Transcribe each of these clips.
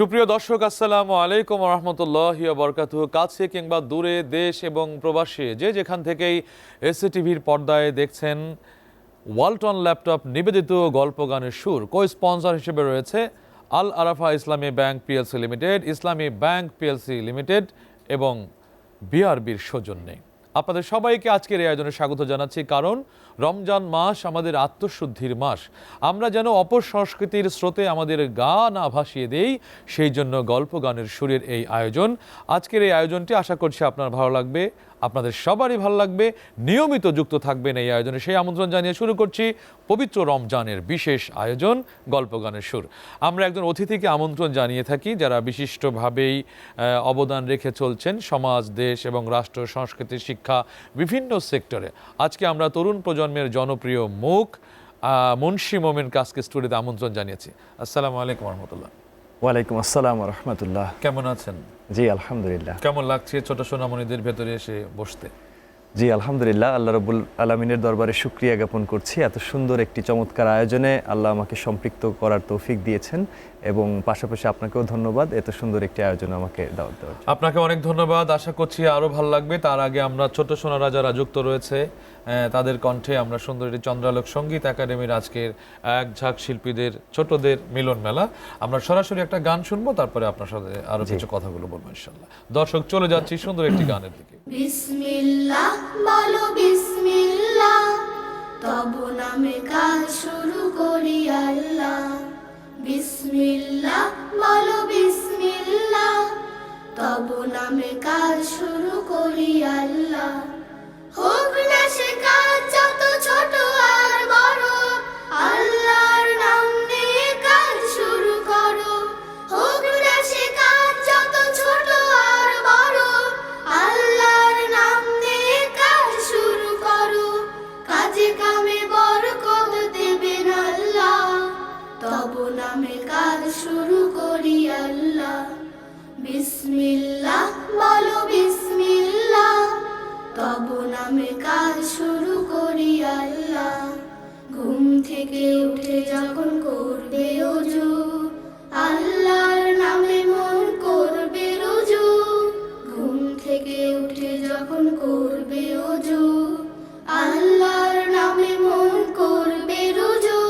সুপ্রিয় দর্শক, আসসালামু আলাইকুম রহমতুল্লাহ বরকাত কাছে কিংবা দূরে দেশ এবং প্রবাসী যে যেখান থেকেই এসএ টিভির পর্দায় দেখছেন, ওয়ালটন ল্যাপটপ নিবেদিত গল্প গানের সুর। কো স্পন্সর হিসেবে রয়েছে Al Arafah Islami bank PLC limited, Islami bank PLC limited এবং বিআরবির সৌজন্যে। আপনাদের সবাইকে আজকের এই আয়োজনে স্বাগত জানাচ্ছি, কারণ রমজান মাস আমাদের আত্মশুদ্ধির মাস। আমরা যেন অপর সংস্কৃতির স্রোতে আমাদের গা না ভাসিয়ে দেই, সেই জন্য গল্প গানের সুরের এই আয়োজন। আজকের এই আয়োজনটি আশা করছি আপনার ভালো লাগবে। আপনাদের সবারই ভালো লাগবে। নিয়মিত যুক্ত থাকবেন এই আয়োজনে। সেই আমন্ত্রণ জানিয়ে শুরু করছি পবিত্র রমজানের বিশেষ আয়োজন গল্প গানের সুর। আমরা একজন অতিথিকে আমন্ত্রণ জানিয়ে থাকি যারা বিশিষ্টভাবেই অবদান রেখে চলছেন সমাজ দেশ এবং রাষ্ট্র সংস্কৃতি শিক্ষা বিভিন্ন সেক্টরে। আজকে আমরা তরুণ প্রজন্মের জনপ্রিয় মুখ মুন্সি মোমেন কাজকে স্টুডিওতে আমন্ত্রণ জানিয়েছি। আসসালামু আলাইকুম রহমতুল্লাহ। ওয়ালাইকুম আসসালাম রহমতুল্লাহ। কেমন আছেন? জি আলহামদুলিল্লাহ। কেমন লাগছে ছোট সোনামণিদের ভেতরে এসে বসতে? জি আলহামদুলিল্লাহ আল্লাহ রবুল আলমিনের দরবারে শুক্রিয়া জ্ঞাপন করছি। এত সুন্দর একটি চমৎকার আয়োজনে আল্লাহ আমাকে সম্পৃক্ত করার তৌফিক দিয়েছেন। এবং পাশাপাশি আপনাকেও ধন্যবাদ। এত সুন্দর একটি আয়োজন আমাকে দাওয়াত দেওয়ার আপনাকে অনেক ধন্যবাদ। আশা করছি আরও ভালো লাগবে। তার আগে আমরা ছোট সোনারা যারা যুক্ত রয়েছে। তাদের কণ্ঠে আমরা সুন্দর একটি চন্দ্রালোক সংগীত একাডেমির আজকের এক ঝাঁক শিল্পীদের ছোটদের মিলন মেলা। আমরা সরাসরি একটা গান শুনব তারপরে আপনার সাথে আরও কিছু কথাগুলো বলব ইনশাল্লাহ। দর্শক চলে যাচ্ছি সুন্দর একটি গানের দিকে। বিসমিল্লাহ বলো বিসমিল্লাহ তব নামে কাজ শুরু করি আল্লাহ। বিসমিল্লাহ, বলো বিসমিল্লাহ। তব নামে কাজ শুরু করি আল্লাহ। হোক না সে কাজ, যত ছোট আর বড় আল্লাহর উঠে যখন করবে অজু আল্লাহর নামে মন করবে রুজু।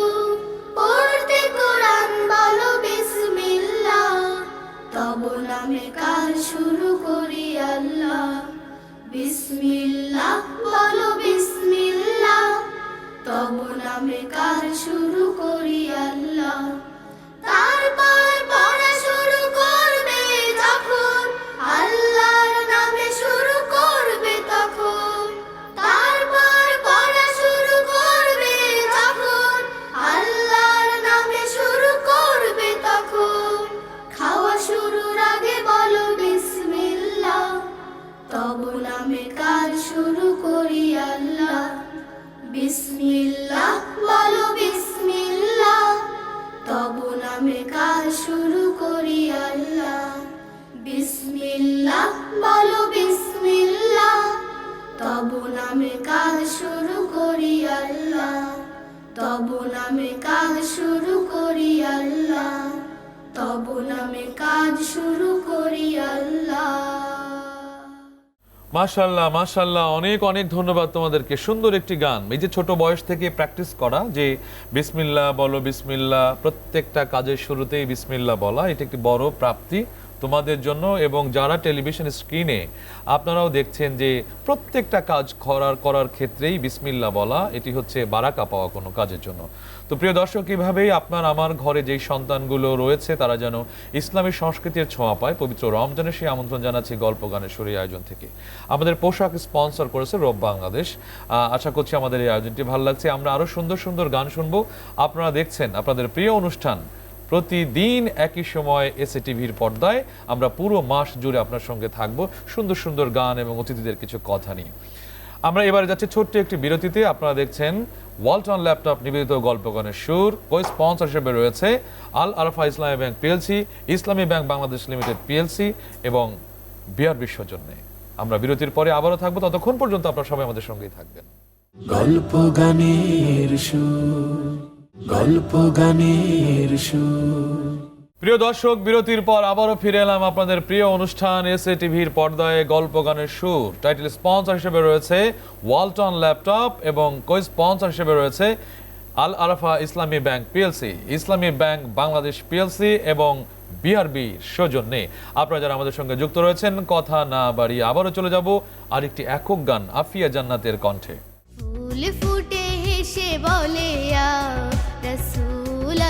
পড়তে কোরআন বলো, বিসমিল্লাহ। তব নামে কাজ শুরু করি আল্লাহ। বিসমিল্লাহ বলো, বিসমিল্লাহ। তব নামে কাজ মাশাল্লাহ মাশাল্লাহ অনেক অনেক ধন্যবাদ তোমাদেরকে। সুন্দর একটি গান। এই যে ছোট বয়স থেকে প্র্যাকটিস করা, যে বিসমিল্লা বলো, বিসমিল্লাহ, প্রত্যেকটা কাজের শুরুতেই বিসমিল্লা বলা, এটা একটি বড় প্রাপ্তি তোমাদের জন্য এবং যারা টেলিভিশন স্ক্রিনে আপনারাও দেখছেন যে প্রত্যেকটা কাজ করার করার ক্ষেত্রেই বিসমিল্লাহ বলা, এটি হচ্ছে বারাকা পাওয়া কোনো কাজের জন্য। তো প্রিয় দর্শক, এভাবেই আপনার আমার ঘরে যেই সন্তানগুলো রয়েছে, তারা যেন ইসলামী সংস্কৃতির ছোঁয়া পায়। পবিত্র রমজানের সেই আমন্ত্রণ জানাচ্ছি গল্প গানের সুরি আয়োজন থেকে। আমাদের পোশাক স্পন্সর করেছে রব বাংলাদেশ। আশা করছি আমাদের এই আয়োজনটি ভালো লাগছে। আমরা আরও সুন্দর সুন্দর গান শুনব। আপনারা দেখছেন আপনাদের প্রিয় অনুষ্ঠান প্রতিদিন একই সময় এসএ টিভির পর্দায়। আমরা পুরো মাস জুড়ে আপনার সঙ্গে থাকব। সুন্দর সুন্দর গান এবং অতিথিদের কিছু কথা নিয়ে। আমরা এবারে যাচ্ছি ছোট্ট একটি বিরতিতে। আপনারা দেখছেন ওয়ালটন ল্যাপটপ নিবেদিত গল্পগণের সুর। স্পন্সর হিসেবে রয়েছে Al Arafa Islami bank PLC Islami bank Bangladesh limited PLC এবং বিআর বিশ্বজন্যে আমরা বিরতির পরে আবারও থাকব। ততক্ষণ পর্যন্ত আপনারা সবাই আমাদের সঙ্গেই থাকবেন। গল্প গানের সুর গল্প গানের সুর। প্রিয় দর্শক, বিরতির পর আবারও ফিরে এলাম আপনাদের প্রিয় অনুষ্ঠান এসএ টিভির পর্দায় গল্প গানের সুর। টাইটেল স্পন্সর হিসেবে রয়েছে ওয়ালটন ল্যাপটপ এবং কো স্পন্সর হিসেবে রয়েছে Al Arafah Islami bank PLC Islami bank Bangladesh PLC এবং বিআরবি সৌজন্যে। আপনারা যারা আমাদের সঙ্গে যুক্ত রয়েছেন, কথা না বাড়িয়ে আবারও চলে যাব আরেকটি একক গান, আফিয়া জান্নাতের কণ্ঠে। ফুটে হেসে বলে রসুল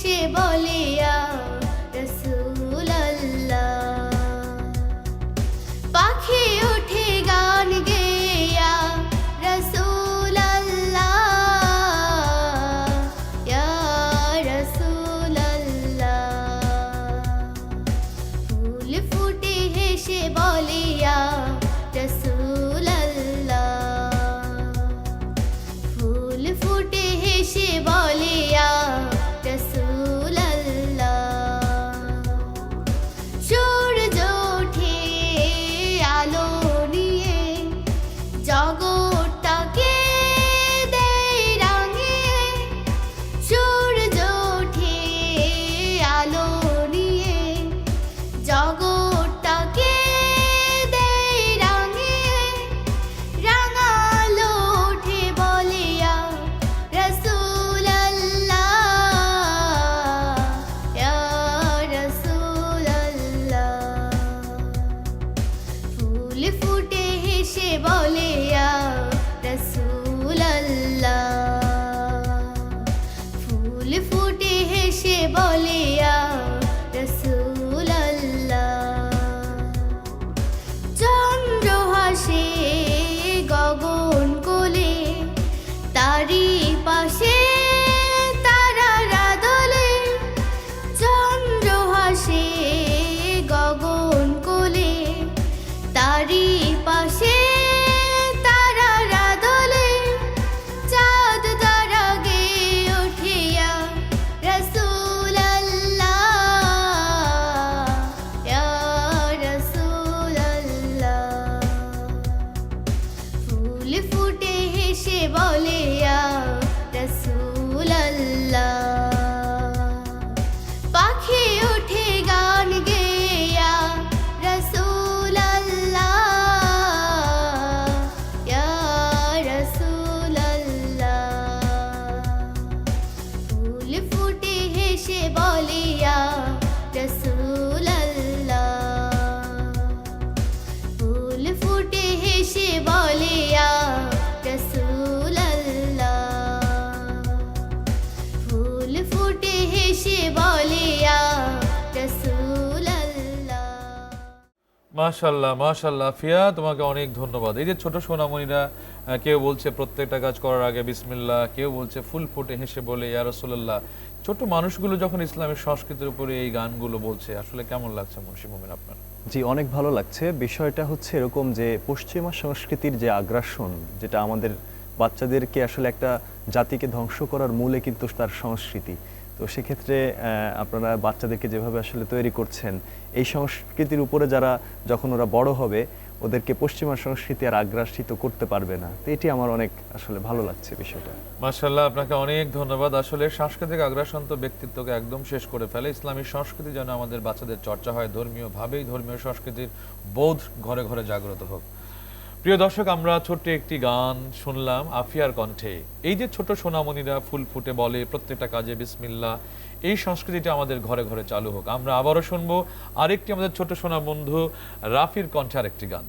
হেসে বলে মাশাল্লাহ মাশাল্লাহ ফিয়া, তোমাকে অনেক ধন্যবাদ। এই যে ছোট সোনামণিরা কেউ বলছে প্রত্যেকটা কাজ করার আগে বিসমিল্লাহ, কেউ বলছে ফুল ফুটে হেসে বলে, ইয়া রাসূলুল্লাহ। ছোট মানুষগুলো যখন ইসলামের সংস্কৃতির উপরে এই গানগুলো বলছে, আসলে কেমন লাগছে মুন্সি মোমেন আপনার? জি, অনেক ভালো লাগছে। বিষয়টা হচ্ছে এরকম যে পশ্চিমা সংস্কৃতির যে আগ্রাসন, যেটা আমাদের বাচ্চাদেরকে আসলে একটা জাতিকে ধ্বংস করার মূলে কিন্তু তার সংস্কৃতি। তো সেক্ষেত্রে আপনারা বাচ্চাদেরকে যেভাবে আসলে তৈরি করছেন, এই সংস্কৃতির উপরে যারা যখন ওরা বড় হবে, ওদেরকে পশ্চিমা সংস্কৃতি আর আগ্রাসিত করতে পারবে না। তো এটি আমার অনেক আসলে ভালো লাগছে বিষয়টা। মাশাল্লাহ আপনাকে অনেক ধন্যবাদ। আসলে সাংস্কৃতিক আগ্রাসন তো ব্যক্তিত্বকে একদম শেষ করে ফেলে। ইসলামী সংস্কৃতি যেন আমাদের বাচ্চাদের চর্চা হয়, ধর্মীয়ভাবেই ধর্মীয় সংস্কৃতির বোধ ঘরে ঘরে জাগ্রত হোক। প্রিয় দর্শক, আমরা ছোট্ট একটি গান শুনলাম আফিয়ার কণ্ঠে। এই যে ছোট সোনামণিরা ফুল ফুটে বলে প্রত্যেকটা কাজে বিসমিল্লা এই সংস্কৃতিটা আমাদের ঘরে ঘরে চালু হোক। আমরা আবারও শুনব আরেকটি আমাদের ছোট সোনা বন্ধু রাফির কণ্ঠে আরেকটি গান।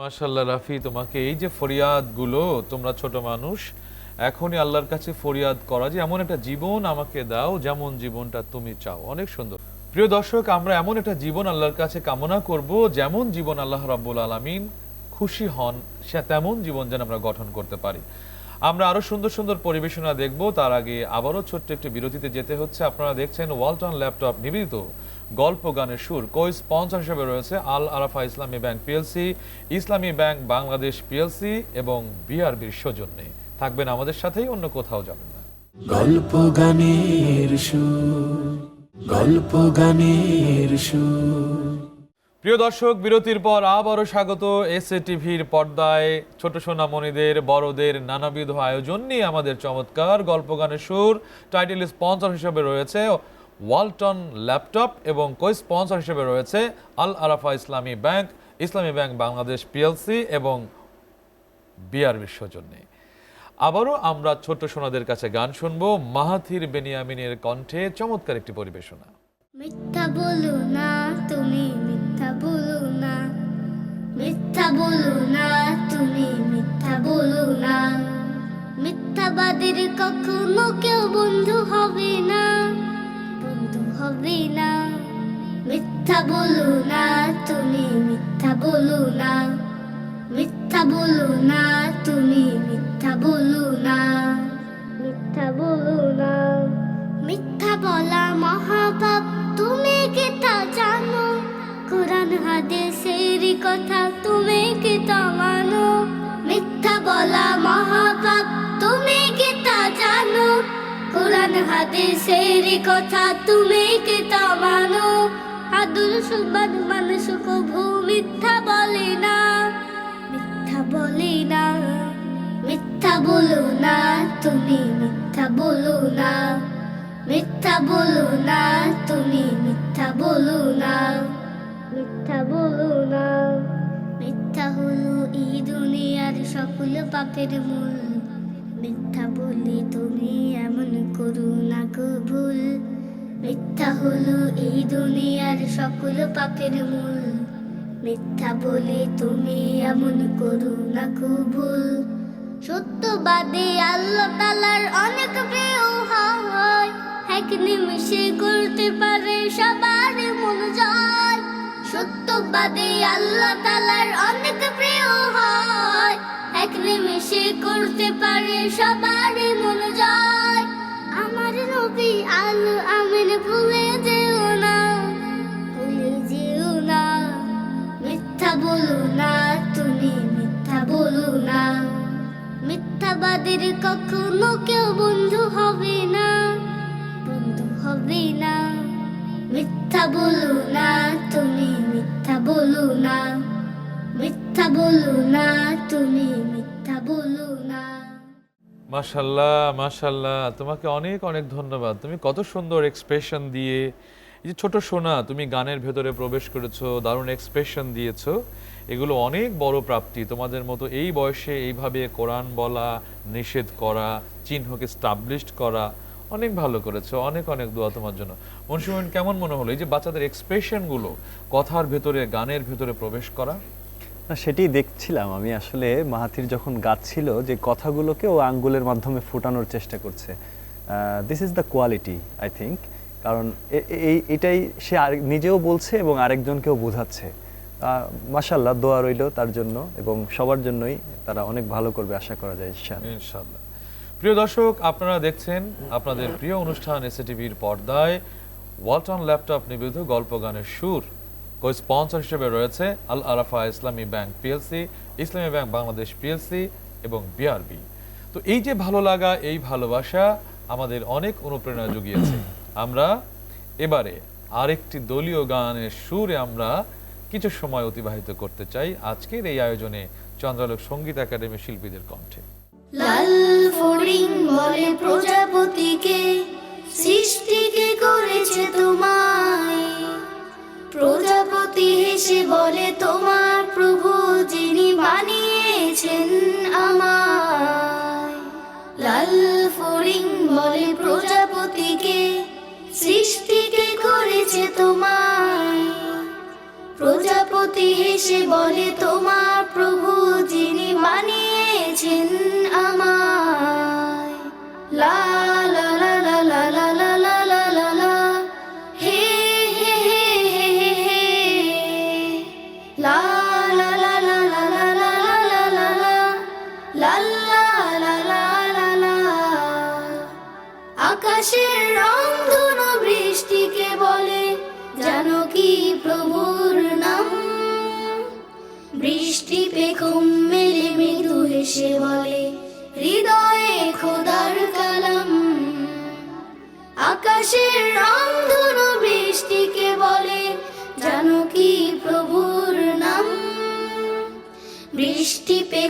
মাশাল্লাহ রাফি, তোমাকে এই যে ফরিয়াদগুলো, তোমরা ছোট মানুষ, এখনই আল্লাহর কাছে ফরিয়াদ করা যে এমন একটা জীবন আমাকে দাও যেমন জীবনটা তুমি চাও। অনেক সুন্দর। প্রিয় দর্শক, আমরা এমন একটা জীবন আল্লাহর কাছে কামনা করব, যেমন জীবন আল্লাহ রাব্বুল আলামিন খুশি হন, সে তেমন জীবন যেন আমরা গঠন করতে পারি। আমরা আরও সুন্দর সুন্দর পরিবেশনা দেখব, তার আগে আবারও ছোট্ট একটি বিরতিতে যেতে হচ্ছে। আপনারা দেখছেন ওয়ালটন ল্যাপটপ নিবেদিত। গল্প গানের সুর। কো স্পন্সর হিসেবে রয়েছে Al Arafah Islami bank PLC Islami bank Bangladesh PLC এবং বিআরবির সৌজন্যে। থাকবেন আমাদের সাথেই অন্য কোথাও যাবেন না। গল্প গানের সুর গল্প গানের সুর। প্রিয় দর্শক বিরতির পর আবারও স্বাগত এসএ টিভির পর্দায়। ছোট সোনামণিদের বড়দের নানাবিধ আয়োজন নিয়ে আমাদের চমৎকার গল্প গানের সুর। টাইটেল স্পন্সর হিসেবে রয়েছে ওয়ালটন ল্যাপটপ এবং কো স্পন্সর হিসেবে রয়েছে Al Arafah Islami bank Islami bank Bangladesh PLC এবং বিআরবির সৌজন্যে আবারও আমরা ছোট সোনাদের কাছে গান শুনব মাহাথির বেনিয়ামিনের কণ্ঠে চমৎকার একটি পরিবেশনা। মিথ্যা বলো না তুমি, মিথ্যা বলো না, মিথ্যা বলো না তুমি, মিথ্যা বলো না, মিথ্যাবাদীর কখনো কেউ বন্ধু হবে না। বন্ধু হবে না। মিথ্যা বলো না তুমি, মিথ্যা বলো না। মিথ্যা বলো না তুমি, মিথ্যা বলো না। মিথ্যা বলো না। মিথ্যা বলা মহাপাপ, তুমি কি তা জানো? কোরআন, হাদিসের কথা তুমি কি তা মানো? মিথ্যা বলা মহাপাপ, তুমি কি তা জানো? কোরআন, হাদিসের কথা তুমি কি তা মানো? সুবাদ মানুষ কভু মিথ্যা বলে না। মিথ্যা বলে না। মিথ্যা বলো না, তুমি মিথ্যা বলো না। মিথ্যা বলো না, তুমি মিথ্যা বলো না। মিথ্যা বলো না। মিথ্যা হলো এই দুনিয়ার সকল পাপের মূল। মিথ্যা বলে তুমি এমন করো না গো ভুল। মিথ্যা হলো এই দুনিয়ার সকল পাপের মূল। মিথ্যা বলে তুমি এমন করো না গো ভুল। সত্যবাদী আল্লাহ তালার অনেক প্রিয় হয়। এক নিমিষে করতে পারে সবার মন জয়। সত্যবাদী আল্লাহ তালার অনেক প্রিয় হয়। এক নিমিষে করতে পারে সবার মন জয়। আমার নবী আলো আমিন ভুলে যেও না ভুলে যেও না। মিথ্যা বলো না, তুমি মিথ্যা বলো না। মিথ্যাবাদীর কখনো কেউ বন্ধু হবে না, বন্ধু হবে না। মিথ্যা বলো না, তুমি মিথ্যা বলো না। মিথ্যা বলো না, তুমি মিথ্যা বলো না। মাশাল্লাহ মাশাল্লাহ, তোমাকে অনেক অনেক ধন্যবাদ। তুমি কত সুন্দর এক্সপ্রেশন দিয়ে, এই যে ছোট সোনা, তুমি গানের ভেতরে প্রবেশ করেছ, দারুণ এক্সপ্রেশন দিয়েছ, এগুলো অনেক বড় প্রাপ্তি। তোমাদের মতো এই বয়সে এইভাবে কোরআন বলা, নিষেধ করা, চিহ্নকে স্টাবলিশড করা, অনেক ভালো করেছ। অনেক অনেক দোয়া তোমার জন্য। মনসুমন কেমন মনে হলো? এই যে বাচ্চাদের এক্সপ্রেশনগুলো কথার ভেতরে, গানের ভেতরে প্রবেশ করা? না, সেটাই দেখছিলাম। আমি আসলে মাহাথির যখন গাচ্ছিল যে কথাগুলোকে ও আঙ্গুলের মাধ্যমে ফুটানোর চেষ্টা করছে। This is the quality I think কারণ এই, এটাই সে আরেক- নিজেও বলছে এবং আরেকজনকেও বোঝাচ্ছে। মাসাল্লাহ দোয়া রইল তার জন্য এবং সবার জন্যই তারা অনেক ভালো করবে আশা করা যায় ইনশাল্লাহ প্রিয় দর্শক, আপনারা দেখছেন আপনাদের প্রিয় অনুষ্ঠান এসএটিভির পর্দায়। ওয়ালটন ল্যাপটপ নিবেদিত গল্প গানের সুর। কো স্পন্সর হিসেবে রয়েছে Al Arafah Islami bank PLC, Islami bank Bangladesh PLC এবং বিআরবি। তো এই যে ভালো লাগা, এই ভালোবাসা আমাদের অনেক অনুপ্রেরণা জুগিয়েছে। আমরা এবারে আরেকটি দলীয় গানের সুরে আমরা কিছু সময় অতিবাহিত করতে চাই আজকের এই আয়োজনে চন্দ্রালোক সংগীত একাডেমি শিল্পীদের কণ্ঠে। লাল ফড়িং বলে প্রজাপতিকে, সৃষ্টিকে করেছে তোমায়। প্রজাপতি হেসে বলে, তোমার প্রভু যিনি বানিয়েছেন আমায়। লাল ফড়িং বলে, প্রজাপতিকে, সৃষ্টিকে করেছে তোমায়। প্রজাপতি হেসে বলে, তোমার প্রভু যিনি বানিয়েছেন আমায়। লা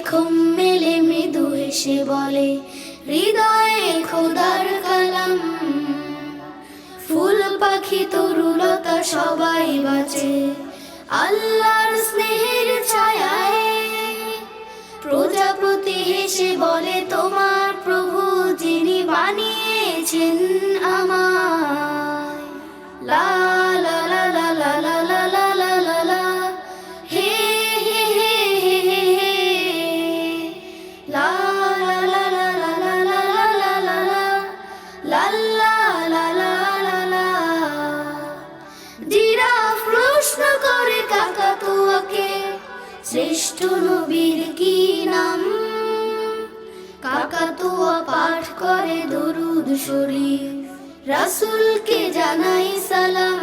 বৃষ্টি মেলে মৃদু হেসে বলে, হৃদয়ে খোদার কালাম। ফুল পাখি তরুলতা সবাই বাঁচে, আল্লাহর স্নেহের ছায়ায়। প্রজাপতি হেসে বলে, তোমার প্রভু যিনি বানিয়েছেন লা লা শ্রেষ্ঠ নবীর কি নাম? কাকাতুয়া পাঠ করে দরুদ শরীফ, রাসূলকে জানাই সালাম।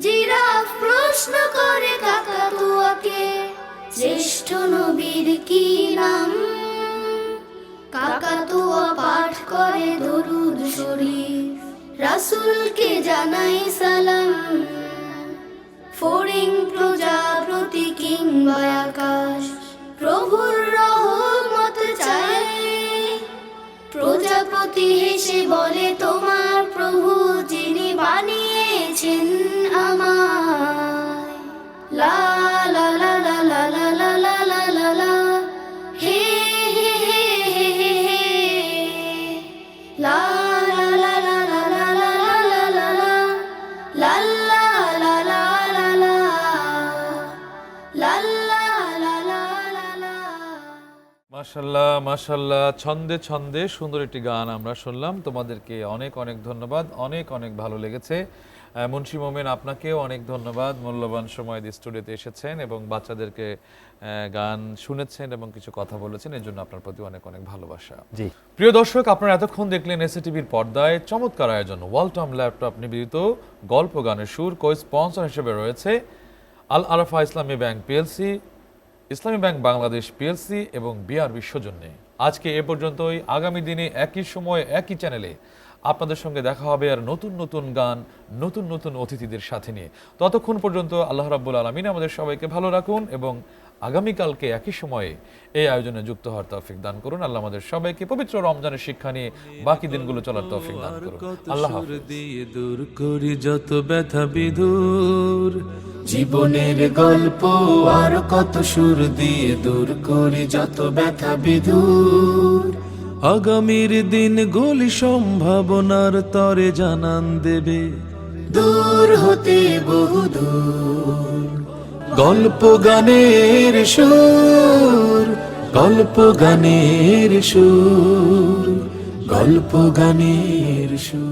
জিরাফ প্রশ্ন করে কাকাতুয়াকে, শ্রেষ্ঠ নবীর কি নাম? কাকাতুয়া পাঠ করে দরুদ শরীফ, রাসূলকে জানাই সালাম। ফড়িং প্রজাপতি কিংবা আকাশ, প্রভুর রহমত চায় প্রজাপতি হেসে বলে, তোমার প্রভু যিনি বানিয়েছেন আমায়, লা মাশাল্লাহ মাশাল্লাহ ছন্দে ছন্দে সুন্দর একটি গান আমরা শুনলাম। তোমাদেরকে অনেক অনেক ধন্যবাদ অনেক অনেক ভালো লেগেছে। মুন্সি মোমেন আপনাকেও অনেক ধন্যবাদ। মূল্যবান সময় দিয়ে স্টুডিওতে এসেছেন এবং বাচ্চাদেরকে গান শুনেছেন এবং কিছু কথা বলেছেন। এর জন্য আপনার প্রতি অনেক অনেক ভালোবাসা। জি। প্রিয় দর্শক আপনারা এতক্ষণ দেখলেন এসএ টিভির পর্দায় চমৎকার আয়োজন। ওয়ালটম ল্যাপটপ নিবেদিত গল্প গানের সুর কো স্পন্সর হিসেবে রয়েছে Al Arafah Islami bank PLC. Islami bank Bangladesh PLC এবং বিআর বিশ্বজন্যে আজকে এ পর্যন্তই। আগামী দিনে একই সময় একই চ্যানেলে আপনাদের সঙ্গে দেখা হবে আর নতুন নতুন গান নতুন নতুন অতিথিদের সাথে নিয়ে। ততক্ষণ পর্যন্ত আল্লাহ রাব্বুল আলমিন আমাদের সবাইকে ভালো রাখুন এবং আগামীকালকে একই সময়ে এই আয়োজনে যুক্ত হওয়ার তৌফিক দান করুন। আল্লাহ আমাদের সবাইকে পবিত্র রমজানের শিক্ষা নিয়ে বাকি দিনগুলো চলার তৌফিক দান করুন। আল্লাহ দূর করি যত ব্যথা বিদূর জীবনের গল্প আর কত সুর দিয়ে দূর করি যত ব্যথা বিদূর আগামীর দিন গুলি সম্ভাবনার তরে জানান দেবে। দূর হতে বহু গল্প গানের সুর গল্প গানের সুর গল্প গানের সুর।